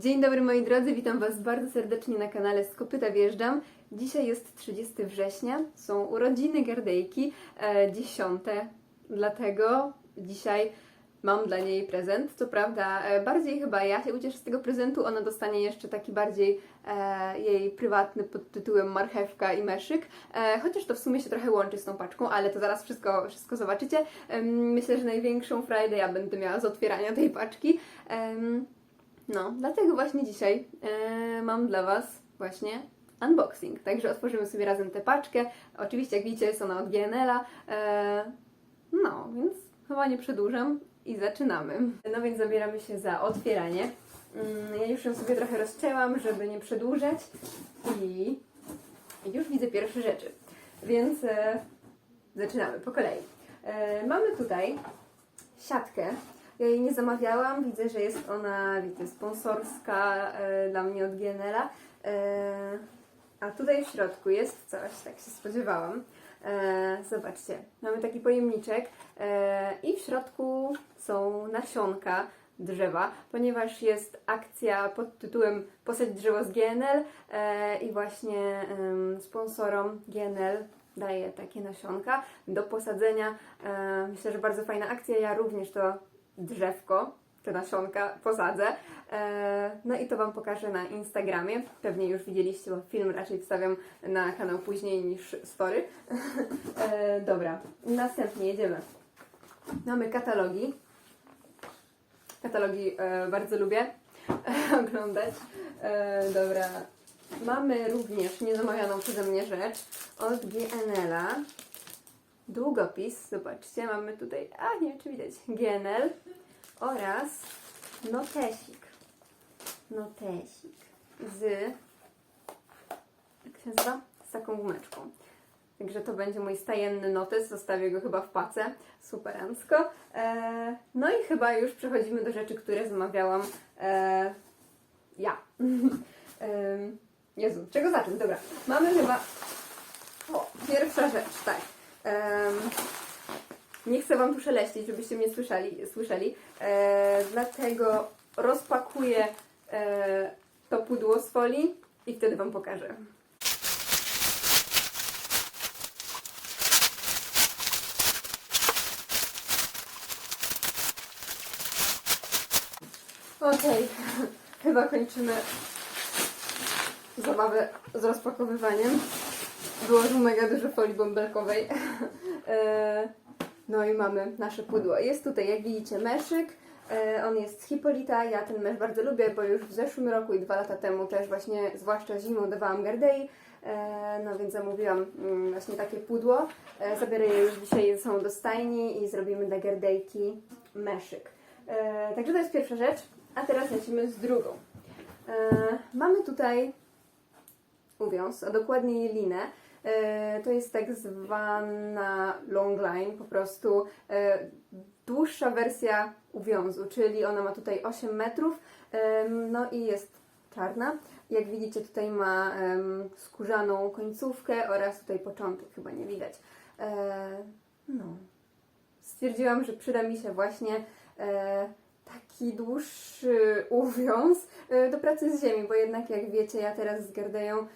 Dzień dobry moi drodzy, witam Was bardzo serdecznie na kanale Z Kopyta Wjeżdżam. Dzisiaj jest 30 września, są urodziny Gardejki, e, dziesiąte, dlatego dzisiaj mam dla niej prezent. Co prawda, e, bardziej chyba ja się ucieszę z tego prezentu, ona dostanie jeszcze taki bardziej e, jej prywatny pod tytułem Marchewka i Meszyk, e, chociaż to w sumie się trochę łączy z tą paczką, ale to zaraz wszystko, wszystko zobaczycie. Em, myślę, że największą frajdę ja będę miała z otwierania tej paczki. Em, no, dlatego właśnie dzisiaj e, mam dla Was właśnie unboxing. Także otworzymy sobie razem tę paczkę. Oczywiście, jak widzicie, jest ona od GNL-a. E, no, więc chyba nie przedłużam i zaczynamy. No więc zabieramy się za otwieranie. Mm, Ja już ją sobie trochę rozcięłam, żeby nie przedłużać i już widzę pierwsze rzeczy. Więc e, zaczynamy po kolei. Mamy tutaj siatkę. Ja jej nie zamawiałam, widzę, że jest ona, widzę, sponsorska e, dla mnie od GNL-a. E, a tutaj w środku jest coś, tak się spodziewałam. E, zobaczcie, mamy taki pojemniczek e, i w środku są nasionka drzewa, ponieważ jest akcja pod tytułem Posadź drzewo z GNL e, i właśnie em, sponsorom GNL daje takie nasionka do posadzenia. E, myślę, że bardzo fajna akcja. Ja również to drzewko, te nasionka posadzę. E, no i to Wam pokażę na Instagramie. Pewnie już widzieliście, bo film raczej wstawiam na kanał później niż story. e, dobra, następnie jedziemy. Mamy katalogi. Katalogi e, bardzo lubię oglądać. Dobra. Mamy również niezamawianą przeze mnie rzecz od GNL-a. Długopis, zobaczcie, mamy tutaj, a nie wiem czy widać, GNL oraz notesik. Notesik z, jak się nazywa? Z taką gumeczką. Także to będzie mój stajenny notes, zostawię go chyba w pace, superancko. E, no i chyba już przechodzimy do rzeczy, które zamawiałam e, ja. Em, Jezu, czego zacząć? Dobra, mamy chyba... O, pierwsza rzecz, tak. Nie chcę Wam tu szeleścić, żebyście mnie słyszeli, słyszeli e, dlatego rozpakuję e, to pudło z folii i wtedy Wam pokażę. Okej, chyba kończymy zabawę z rozpakowywaniem. Było tu mega dużo folii bąbelkowej. E, no i mamy nasze pudło. Jest tutaj, jak widzicie, meszyk. E, On jest z Hipolita. Ja ten mesz bardzo lubię, bo już w zeszłym roku i dwa lata temu też właśnie, zwłaszcza zimą, dawałam Gardei. E, No więc zamówiłam mm, właśnie takie pudło. Zabiorę je już dzisiaj ze sobą do stajni i zrobimy dla Gardejki meszyk. Także to jest pierwsza rzecz. A teraz lecimy z drugą. Mamy tutaj uwiąz, a dokładniej linę. E, To jest tak zwana longline, po prostu e, dłuższa wersja uwiązu, czyli ona ma tutaj 8 metrów, no i jest czarna. Jak widzicie, tutaj ma skórzaną końcówkę oraz tutaj początek, chyba nie widać. E, No. Stwierdziłam, że przyda mi się właśnie taki dłuższy uwiąz do pracy z ziemi, bo jednak jak wiecie, ja teraz z Gerdeją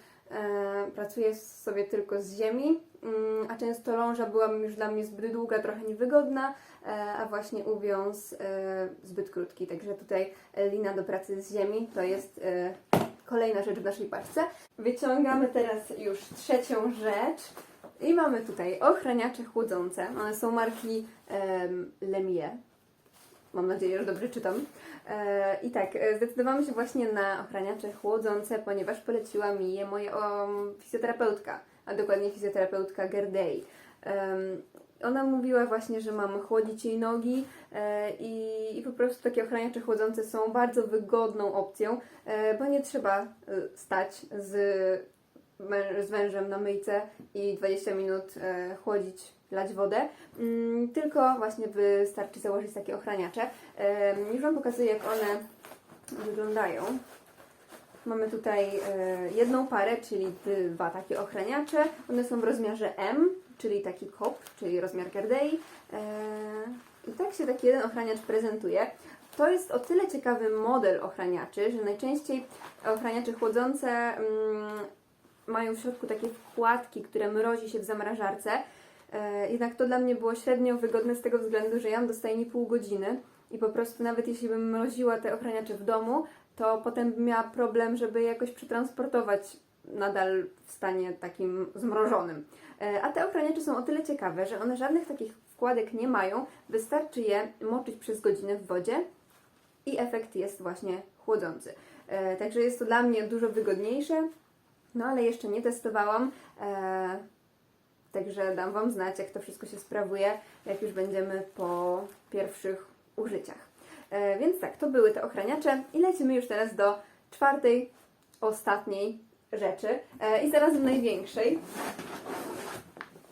pracuję sobie tylko z ziemi, mm, a często ląża była już dla mnie zbyt długa, trochę niewygodna, e, a właśnie uwiąz e, zbyt krótki. Także tutaj e, lina do pracy z ziemi to jest e, kolejna rzecz w naszej paczce. Wyciągamy teraz już trzecią rzecz. I mamy tutaj ochraniacze chłodzące. One są marki em, Lemie. Mam nadzieję, że dobrze czytam. E, I tak, e, zdecydowałam się właśnie na ochraniacze chłodzące, ponieważ poleciła mi je moja fizjoterapeutka, a dokładnie fizjoterapeutka Gerdei. Ona mówiła właśnie, że mam chłodzić jej nogi e, i, i po prostu takie ochraniacze chłodzące są bardzo wygodną opcją, bo nie trzeba stać z, z wężem na myjce i 20 minut chłodzić, lać wodę, mm, tylko właśnie wystarczy założyć takie ochraniacze. Już Wam pokazuję, jak one wyglądają. Mamy tutaj e, jedną parę, czyli dwa takie ochraniacze. One są w rozmiarze M, czyli taki kop, czyli rozmiar Gardei. E, I tak się taki jeden ochraniacz prezentuje. To jest o tyle ciekawy model ochraniaczy, że najczęściej ochraniacze chłodzące mm, mają w środku takie wkładki, które mrozi się w zamrażarce. E, jednak to dla mnie było średnio wygodne z tego względu, że ja mam do stajni pół godziny i po prostu nawet jeśli bym mroziła te ochraniacze w domu, to potem bym miała problem, żeby jakoś przetransportować nadal w stanie takim zmrożonym. E, A te ochraniacze są o tyle ciekawe, że one żadnych takich wkładek nie mają. Wystarczy je moczyć przez godzinę w wodzie i efekt jest właśnie chłodzący. E, Także jest to dla mnie dużo wygodniejsze, no ale jeszcze nie testowałam. E, Także dam Wam znać, jak to wszystko się sprawuje, jak już będziemy po pierwszych użyciach. E, Więc tak, to były te ochraniacze i lecimy już teraz do czwartej, ostatniej rzeczy e, i zarazem największej.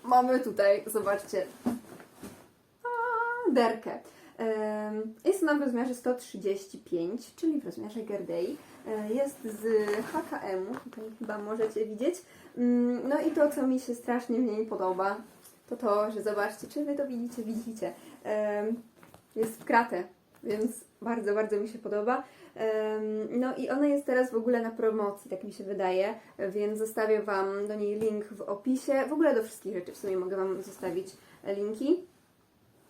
Mamy tutaj, zobaczcie, a, derkę. Em, Ona w rozmiarze 135, czyli w rozmiarze Gerdei. E, Jest z HKM-u, tutaj chyba możecie widzieć. Mm, No i to, co mi się strasznie w niej podoba, to to, że zobaczcie, czy Wy to widzicie, widzicie. Jest w kratę, więc bardzo, bardzo mi się podoba. No i ona jest teraz w ogóle na promocji, tak mi się wydaje, więc zostawię Wam do niej link w opisie. W ogóle do wszystkich rzeczy w sumie mogę Wam zostawić linki.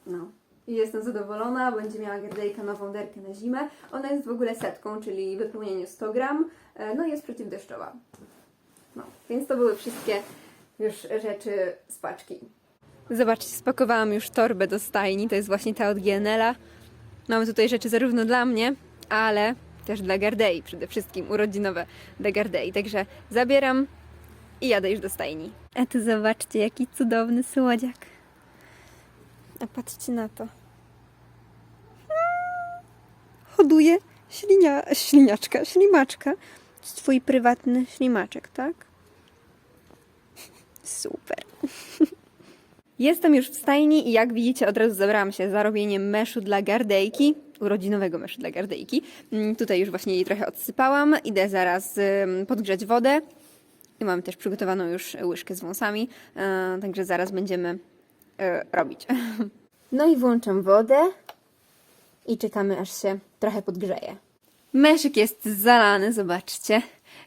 No. I jestem zadowolona, będzie miała gerdejka nową derkę na zimę. Ona jest w ogóle setką, czyli wypełnienie 100 gram, e, no i jest przeciwdeszczowa. No, więc to były wszystkie już rzeczy z paczki. Zobaczcie, spakowałam już torbę do stajni, to jest właśnie ta od GNL-a. Mamy tutaj rzeczy zarówno dla mnie, ale też dla Gardei, przede wszystkim urodzinowe dla Gardei. Także zabieram i jadę już do stajni. A tu zobaczcie, jaki cudowny słodziak. A patrzcie na to. Hoduje ślinia, śliniaczka, ślimaczka. Twój prywatny ślimaczek, tak? Super. Jestem już w stajni i jak widzicie od razu zabrałam się za robienie meszu dla gardejki, urodzinowego meszu dla gardejki. Mm, Tutaj już właśnie jej trochę odsypałam. Idę zaraz podgrzać wodę. I mamy też przygotowaną już łyżkę z wąsami, e, także zaraz będziemy robić. No i włączam wodę i czekamy aż się trochę podgrzeje. Meszyk jest zalany, zobaczcie.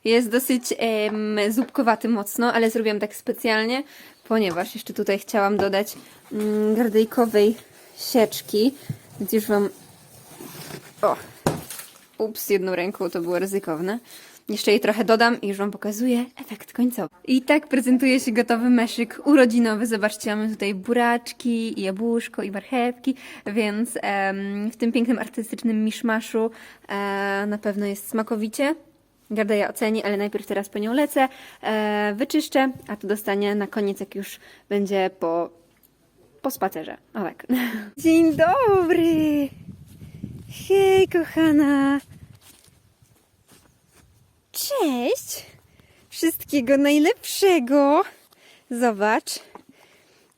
Jest dosyć em, zupkowaty mocno, ale zrobiłam tak specjalnie, ponieważ jeszcze tutaj chciałam dodać mm, gardejkowej sieczki, więc już Wam... O! Ups, jedną ręką to było ryzykowne. Jeszcze jej trochę dodam i już Wam pokazuję efekt końcowy. I tak prezentuje się gotowy meszyk urodzinowy. Zobaczcie, mamy tutaj buraczki, i jabłuszko i marchewki, więc em, w tym pięknym artystycznym miszmaszu e, na pewno jest smakowicie. Gardeja oceni, ale najpierw teraz po nią lecę, e, wyczyszczę, a to dostanie na koniec, jak już będzie po, po spacerze. O tak. Dzień dobry! Hej, kochana! Cześć! Wszystkiego najlepszego! Zobacz.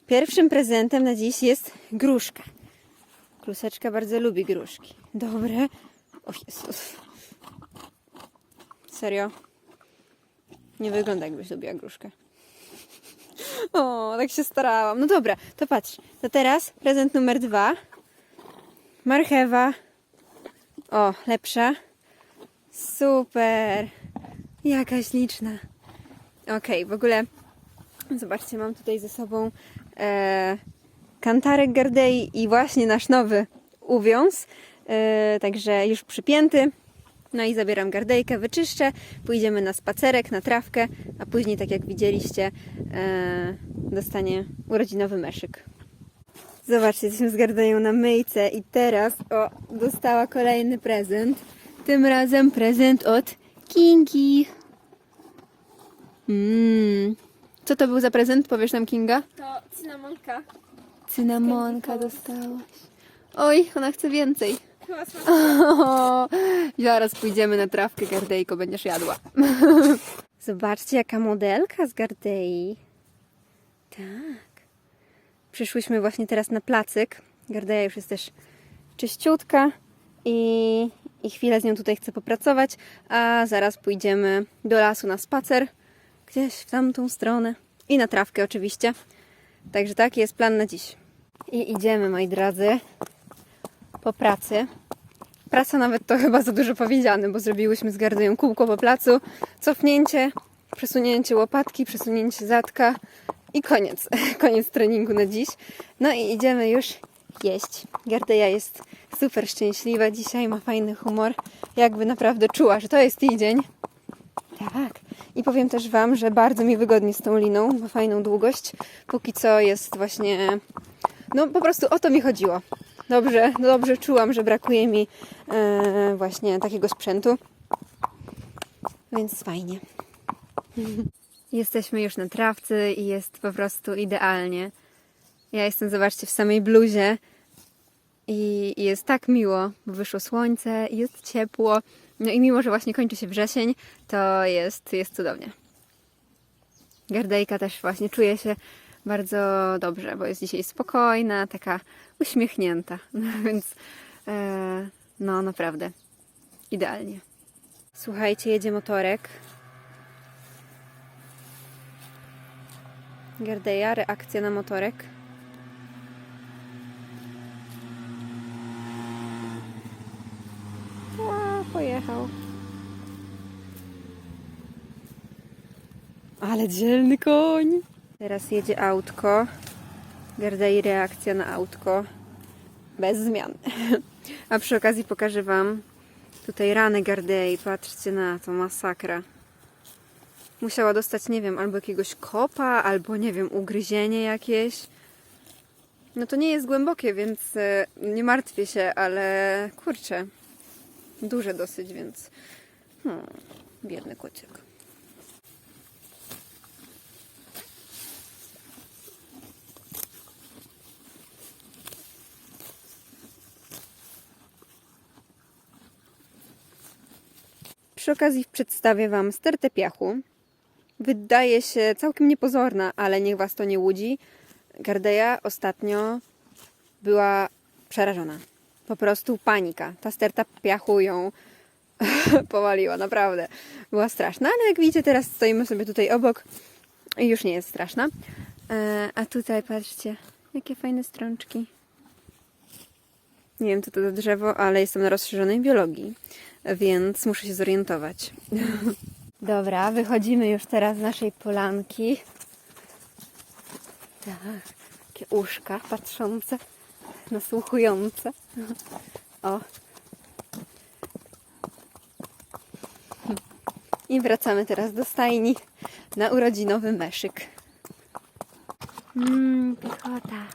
Pierwszym prezentem na dziś jest gruszka. Kluseczka bardzo lubi gruszki. Dobre. O Jezus. Serio? Nie wygląda jakbyś lubiła gruszkę. O, tak się starałam. No dobra, to patrz. To teraz prezent numer dwa. Marchewa. O, lepsza. Super. Jaka śliczna. Okej, w ogóle zobaczcie, mam tutaj ze sobą e, kantarek Gardei i właśnie nasz nowy uwiąz. E, także już przypięty. No i zabieram gardejkę, wyczyszczę, pójdziemy na spacerek, na trawkę, a później, tak jak widzieliście, e, dostanie urodzinowy meszyk. Zobaczcie, jesteśmy z gardeją na myjce i teraz, o, dostała kolejny prezent. Tym razem prezent od Kingi. Mm. Co to był za prezent? Powiesz nam Kinga? To cynamonka. Cynamonka dostałaś. Oj, ona chce więcej. Chyba. O, zaraz pójdziemy na trawkę Gardejko, będziesz jadła. Zobaczcie, jaka modelka z Gardei. Tak. Przyszłyśmy właśnie teraz na placyk. Gardeja już jest też czyściutka i, i chwilę z nią tutaj chcę popracować, a zaraz pójdziemy do lasu na spacer, gdzieś w tamtą stronę i na trawkę oczywiście. Także taki jest plan na dziś. I idziemy, moi drodzy, po pracy. Praca nawet to chyba za dużo powiedziane, bo zrobiłyśmy z Gardeją kółko po placu, cofnięcie, przesunięcie łopatki, przesunięcie zadka i koniec. Koniec treningu na dziś. No i idziemy już jeść. Gardeja jest super szczęśliwa dzisiaj, ma fajny humor. Jakby naprawdę czuła, że to jest jej dzień. Tak. I powiem też Wam, że bardzo mi wygodnie z tą liną, ma fajną długość. Póki co jest właśnie. No po prostu o to mi chodziło. Dobrze, dobrze czułam, że brakuje mi e, właśnie takiego sprzętu. Więc fajnie. Jesteśmy już na trawcy i jest po prostu idealnie. Ja jestem, zobaczcie, w samej bluzie i jest tak miło, bo wyszło słońce, jest ciepło. No i mimo, że właśnie kończy się wrzesień, to jest, jest cudownie. Gardejka też właśnie czuje się bardzo dobrze, bo jest dzisiaj spokojna, taka uśmiechnięta. No więc e, no naprawdę idealnie. Słuchajcie, jedzie motorek. Gardeja, reakcja na motorek. A, pojechał. Ale dzielny koń. Teraz jedzie autko. Gardei reakcja na autko. Bez zmian. A przy okazji pokażę Wam tutaj ranę Gardei. Patrzcie na to, masakra. Musiała dostać, nie wiem, albo jakiegoś kopa, albo nie wiem, ugryzienie jakieś. No to nie jest głębokie, więc e, nie martwię się, ale kurczę, duże dosyć, więc hmm, biedny kociek. Przy okazji przedstawię Wam stertę piachu. Wydaje się całkiem niepozorna, ale niech Was to nie łudzi. Gardeja ostatnio była przerażona. Po prostu panika. Ta sterta piachu ją powaliła, naprawdę. Była straszna, ale jak widzicie, teraz stoimy sobie tutaj obok i już nie jest straszna. E, A tutaj patrzcie, jakie fajne strączki. Nie wiem, co to za drzewo, ale jestem na rozszerzonej biologii, więc muszę się zorientować. Dobra, wychodzimy już teraz z naszej polanki. Tak, takie uszka patrzące, nasłuchujące. O. I wracamy teraz do stajni na urodzinowy meszyk. Mmm, piechota.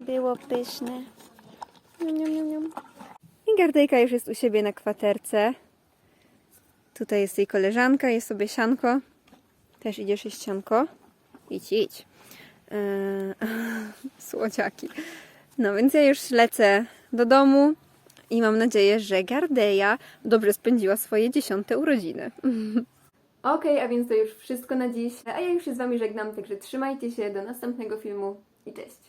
Było pyszne. Niam, niam, niam. I Gardejka już jest u siebie na kwaterce. Tutaj jest jej koleżanka, jest sobie sianko. Też idziesz jeść sianko? Idź, idź. Eee, słodziaki. No więc ja już lecę do domu i mam nadzieję, że Gardeja dobrze spędziła swoje dziesiąte urodziny. Okej, a więc to już wszystko na dziś. A ja już się z Wami żegnam, także trzymajcie się do następnego filmu i cześć.